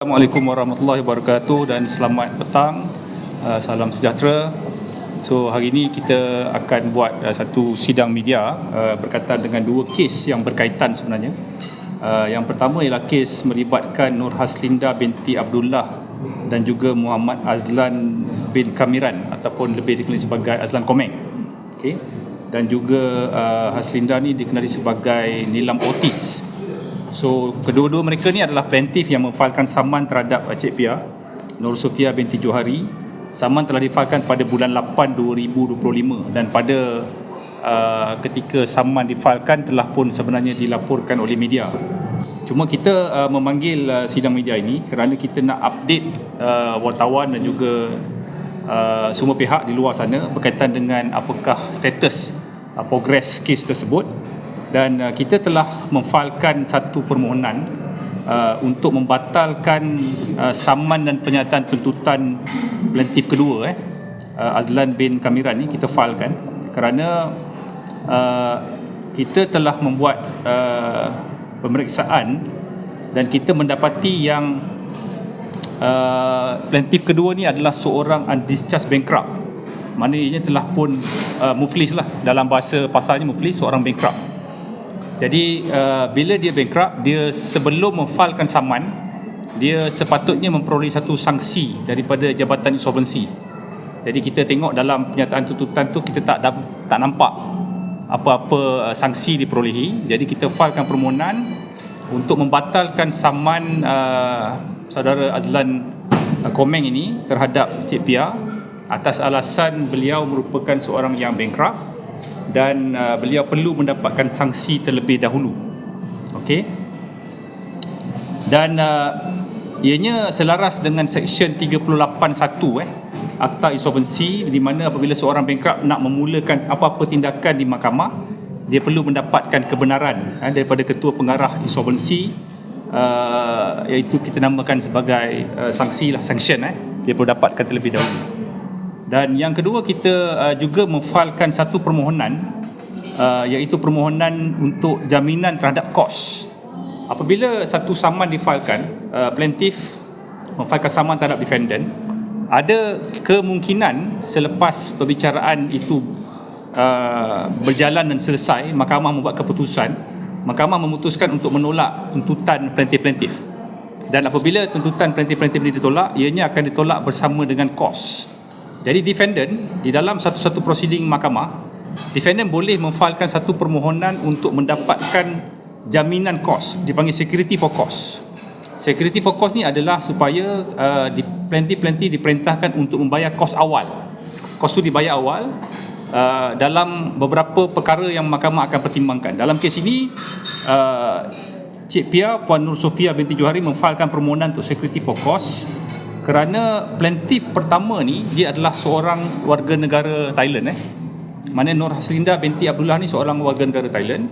Assalamualaikum warahmatullahi wabarakatuh dan selamat petang. Uh, salam sejahtera. So hari ini kita akan buat uh, satu sidang media uh, berkaitan dengan dua kes yang berkaitan sebenarnya. Uh, yang pertama ialah kes melibatkan Nur Haslinda binti Abdullah dan juga Muhammad Azlan bin Kamiran ataupun lebih dikenali sebagai Azlan Komeng. Okay. Dan juga uh, Haslinda ni dikenali sebagai Nilam Otis So kedua-dua mereka ni adalah plaintiff yang memfailkan saman terhadap Cik Pia Nur Sofia binti Johari. Saman telah difalkan pada bulan 8 2025 dan pada uh, ketika saman difalkan telah pun sebenarnya dilaporkan oleh media. Cuma kita uh, memanggil uh, sidang media ini kerana kita nak update uh, wartawan dan juga uh, semua pihak di luar sana berkaitan dengan apakah status uh, progress kes tersebut dan uh, kita telah memfailkan satu permohonan uh, untuk membatalkan uh, saman dan penyataan tuntutan plaintiff kedua eh uh, Adlan bin Kamiran ni kita failkan. Kerana uh, kita telah membuat uh, pemeriksaan dan kita mendapati yang uh, plaintiff kedua ni adalah seorang undischarged bankrupt. Maknanya telah pun uh, muflis lah. Dalam bahasa pasalnya muflis seorang bankrupt jadi uh, bila dia bankrupt, dia sebelum memfailkan saman, dia sepatutnya memperoleh satu sanksi daripada Jabatan Insolvensi. Jadi kita tengok dalam pernyataan tuntutan tu kita tak tak nampak apa-apa uh, sanksi diperolehi. Jadi kita failkan permohonan untuk membatalkan saman uh, saudara Adlan uh, Komeng ini terhadap Cik Pia atas alasan beliau merupakan seorang yang bankrupt dan uh, beliau perlu mendapatkan sanksi terlebih dahulu. Okey. Dan uh, ianya selaras dengan seksyen 381 eh Akta Insolvensi di mana apabila seorang bankrupt nak memulakan apa-apa tindakan di mahkamah dia perlu mendapatkan kebenaran eh, daripada ketua pengarah insolvensi uh, iaitu kita namakan sebagai uh, sanksi lah sanction eh dia perlu dapatkan terlebih dahulu. Dan yang kedua kita uh, juga memfailkan satu permohonan uh, iaitu permohonan untuk jaminan terhadap kos. Apabila satu saman difailkan, uh, plaintiff memfailkan saman terhadap defendant, ada kemungkinan selepas perbicaraan itu uh, berjalan dan selesai, mahkamah membuat keputusan, mahkamah memutuskan untuk menolak tuntutan plaintiff-plaintiff. Dan apabila tuntutan plaintiff-plaintiff ini ditolak, ianya akan ditolak bersama dengan kos. Jadi defendant di dalam satu-satu prosiding mahkamah, defendant boleh memfailkan satu permohonan untuk mendapatkan jaminan kos, dipanggil security for cost. Security for cost ni adalah supaya uh, plenty-plenty diperintahkan untuk membayar kos awal. Kos tu dibayar awal uh, dalam beberapa perkara yang mahkamah akan pertimbangkan. Dalam kes ini, uh, Cik Pia Puan Nur Sofia binti Johari memfailkan permohonan untuk security for cost kerana plaintiff pertama ni dia adalah seorang warga negara Thailand eh. Mana Nur Haslinda binti Abdullah ni seorang warga negara Thailand.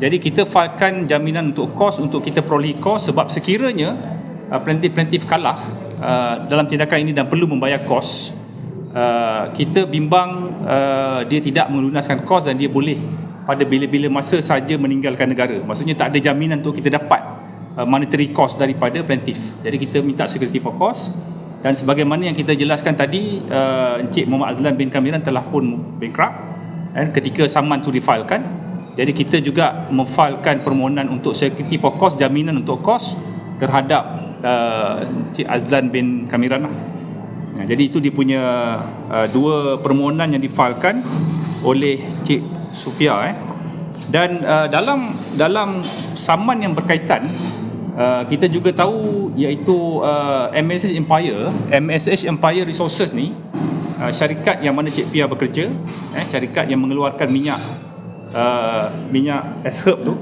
Jadi kita failkan jaminan untuk kos untuk kita peroleh kos sebab sekiranya uh, plaintiff-plaintiff kalah uh, dalam tindakan ini dan perlu membayar kos uh, kita bimbang uh, dia tidak melunaskan kos dan dia boleh pada bila-bila masa saja meninggalkan negara. Maksudnya tak ada jaminan untuk kita dapat Uh, monetary cost daripada plaintiff. Jadi kita minta security for cost dan sebagaimana yang kita jelaskan tadi uh, Encik Muhammad Adlan bin Kamiran telah pun bankrupt dan ketika saman itu difailkan jadi kita juga memfailkan permohonan untuk security for cost jaminan untuk kos terhadap uh, Encik Azlan bin Kamiran lah. Nah, jadi itu dia punya uh, dua permohonan yang difailkan oleh Cik Sufia eh. Dan uh, dalam dalam saman yang berkaitan Uh, kita juga tahu iaitu uh, MSH Empire, MSH Empire Resources ni uh, syarikat yang mana Cik Pia bekerja, eh syarikat yang mengeluarkan minyak uh, minyak Asherb tu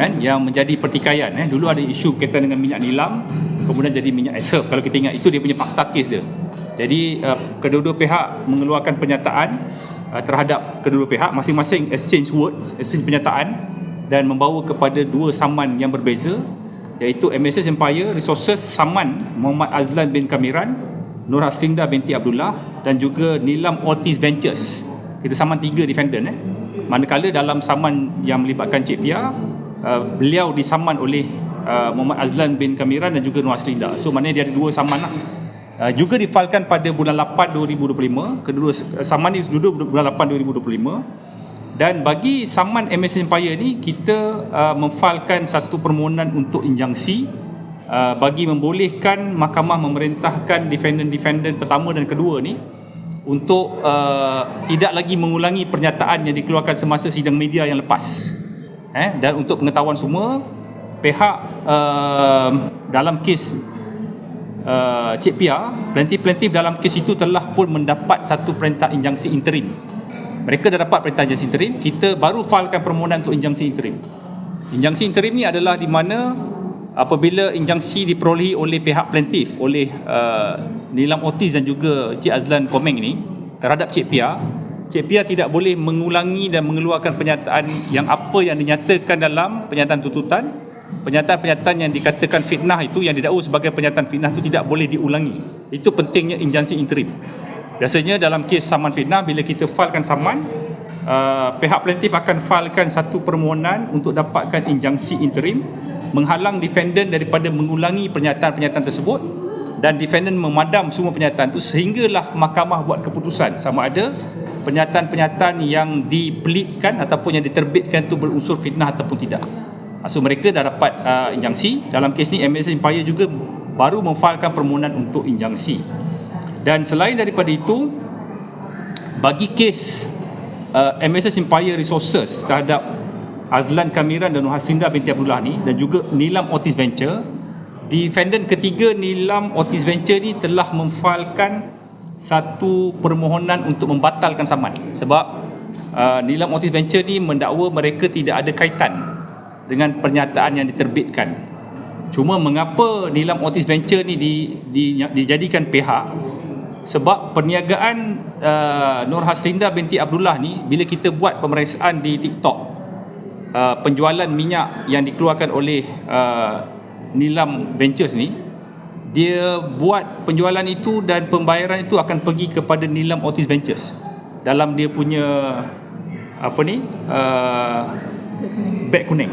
kan yang menjadi pertikaian eh dulu ada isu berkaitan dengan minyak nilam kemudian jadi minyak Asherb kalau kita ingat itu dia punya fakta kes dia. Jadi uh, kedua-dua pihak mengeluarkan pernyataan uh, terhadap kedua-dua pihak masing-masing exchange words, exchange pernyataan dan membawa kepada dua saman yang berbeza iaitu MSS Empire Resources Saman Muhammad Azlan bin Kamiran Nur Haslinda binti Abdullah dan juga Nilam Ortiz Ventures kita saman tiga defendant eh. manakala dalam saman yang melibatkan Cik Pia uh, beliau disaman oleh uh, Muhammad Azlan bin Kamiran dan juga Nur Aslinda. So maknanya dia ada dua saman lah. Uh, juga difailkan pada bulan 8 2025. Kedua saman ni duduk bulan 8 2025. Dan bagi saman MS Empire ni kita uh, memfailkan satu permohonan untuk injangsi uh, bagi membolehkan mahkamah memerintahkan defendant-defendant pertama dan kedua ni untuk uh, tidak lagi mengulangi pernyataan yang dikeluarkan semasa sidang media yang lepas. Eh, dan untuk pengetahuan semua, pihak uh, dalam kes uh, Cik Pia, plaintiff-plaintiff dalam kes itu telah pun mendapat satu perintah injangsi interim. Mereka dah dapat perintah injangsi interim, kita baru filekan permohonan untuk injangsi interim. Injangsi interim ni adalah di mana apabila injangsi diperolehi oleh pihak plaintiff, oleh uh, Nilam Otis dan juga Cik Azlan Komeng ni terhadap Cik Pia. Cik Pia tidak boleh mengulangi dan mengeluarkan pernyataan yang apa yang dinyatakan dalam pernyataan tuntutan. Pernyataan-pernyataan yang dikatakan fitnah itu yang didakwa sebagai pernyataan fitnah itu tidak boleh diulangi. Itu pentingnya injansi interim biasanya dalam kes saman fitnah bila kita filekan saman uh, pihak plaintiff akan filekan satu permohonan untuk dapatkan injansi interim menghalang defendant daripada mengulangi pernyataan-pernyataan tersebut dan defendant memadam semua pernyataan itu sehinggalah mahkamah buat keputusan sama ada pernyataan-pernyataan yang dipelitkan ataupun yang diterbitkan itu berunsur fitnah ataupun tidak. So mereka dah dapat uh, injangsi. Dalam kes ni MS Empire juga baru memfailkan permohonan untuk injangsi. Dan selain daripada itu bagi kes uh, MSS Empire Resources terhadap Azlan Kamiran dan Nur Hasinda binti Abdullah ni dan juga Nilam Otis Venture defendant ketiga Nilam Otis Venture ni telah memfailkan satu permohonan untuk membatalkan saman. Sebab uh, Nilam Otis Venture ni mendakwa mereka tidak ada kaitan dengan pernyataan yang diterbitkan. Cuma mengapa Nilam Otis Venture ni di, di, dijadikan pihak sebab perniagaan uh, Nur Haslinda binti Abdullah ni bila kita buat pemeriksaan di TikTok uh, penjualan minyak yang dikeluarkan oleh uh, Nilam Ventures ni dia buat penjualan itu dan pembayaran itu akan pergi kepada Nilam Otis Ventures. Dalam dia punya apa ni uh, beg kuning.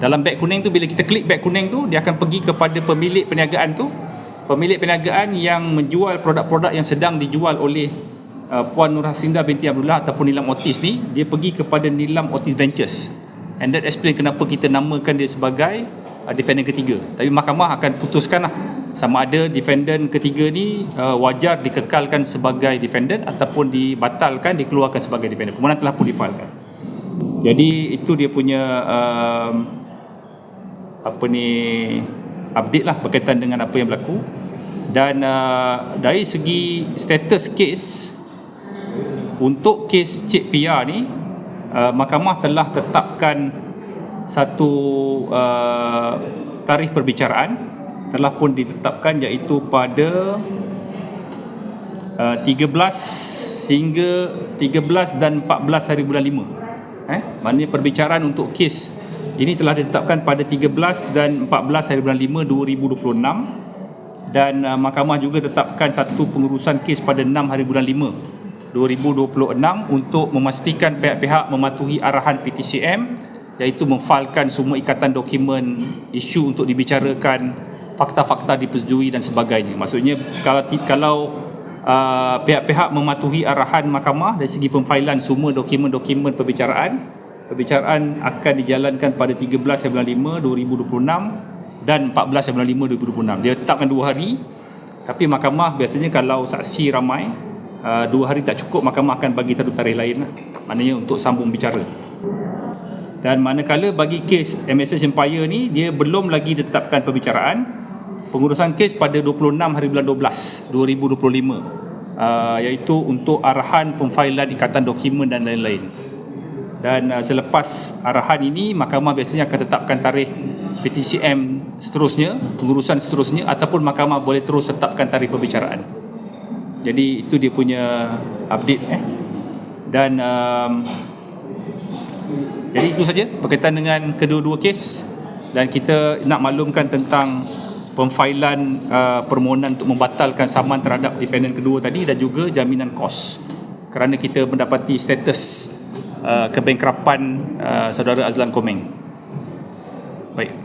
Dalam beg kuning tu bila kita klik beg kuning tu dia akan pergi kepada pemilik perniagaan tu pemilik perniagaan yang menjual produk-produk yang sedang dijual oleh uh, Puan Nur Hasinda binti Abdullah ataupun Nilam Otis ni dia pergi kepada Nilam Otis Ventures. And that explain kenapa kita namakan dia sebagai uh, defendant ketiga. Tapi mahkamah akan putuskan lah sama ada defendant ketiga ni uh, wajar dikekalkan sebagai defendant ataupun dibatalkan dikeluarkan sebagai defendant. Kemudian telah pun difailkan. Jadi itu dia punya um, apa ni update lah berkaitan dengan apa yang berlaku. Dan uh, dari segi status kes untuk kes Cik Pia ni uh, mahkamah telah tetapkan satu uh, tarikh perbicaraan telah pun ditetapkan iaitu pada uh, 13 hingga 13 dan 14 hari bulan 5 eh maknanya perbicaraan untuk kes ini telah ditetapkan pada 13 dan 14 hari bulan 5 2026 dan uh, mahkamah juga tetapkan satu pengurusan kes pada 6 hari bulan 5 2026 untuk memastikan pihak-pihak mematuhi arahan PTCM iaitu memfailkan semua ikatan dokumen isu untuk dibicarakan fakta-fakta dipersetujui dan sebagainya. Maksudnya kalau kalau uh, pihak-pihak mematuhi arahan mahkamah dari segi pemfailan semua dokumen-dokumen perbicaraan perbicaraan akan dijalankan pada 13 bulan 5 2026 dan 14 bulan 5 2026 dia tetapkan dua hari tapi mahkamah biasanya kalau saksi ramai uh, dua hari tak cukup mahkamah akan bagi satu tarikh lain lah. maknanya untuk sambung bicara. Dan manakala bagi kes MSS Empire ni dia belum lagi ditetapkan perbicaraan. Pengurusan kes pada 26 hari bulan 12 2025 uh, iaitu untuk arahan pemfailan ikatan dokumen dan lain-lain dan uh, selepas arahan ini mahkamah biasanya akan tetapkan tarikh PTCM seterusnya pengurusan seterusnya ataupun mahkamah boleh terus tetapkan tarikh perbicaraan jadi itu dia punya update eh. Dan um, jadi itu saja berkaitan dengan kedua-dua kes. Dan kita nak maklumkan tentang pemfailan uh, permohonan untuk membatalkan saman terhadap defendant kedua tadi dan juga jaminan kos. Kerana kita mendapati status uh, kebengkrapan uh, saudara Azlan Komeng. Baik.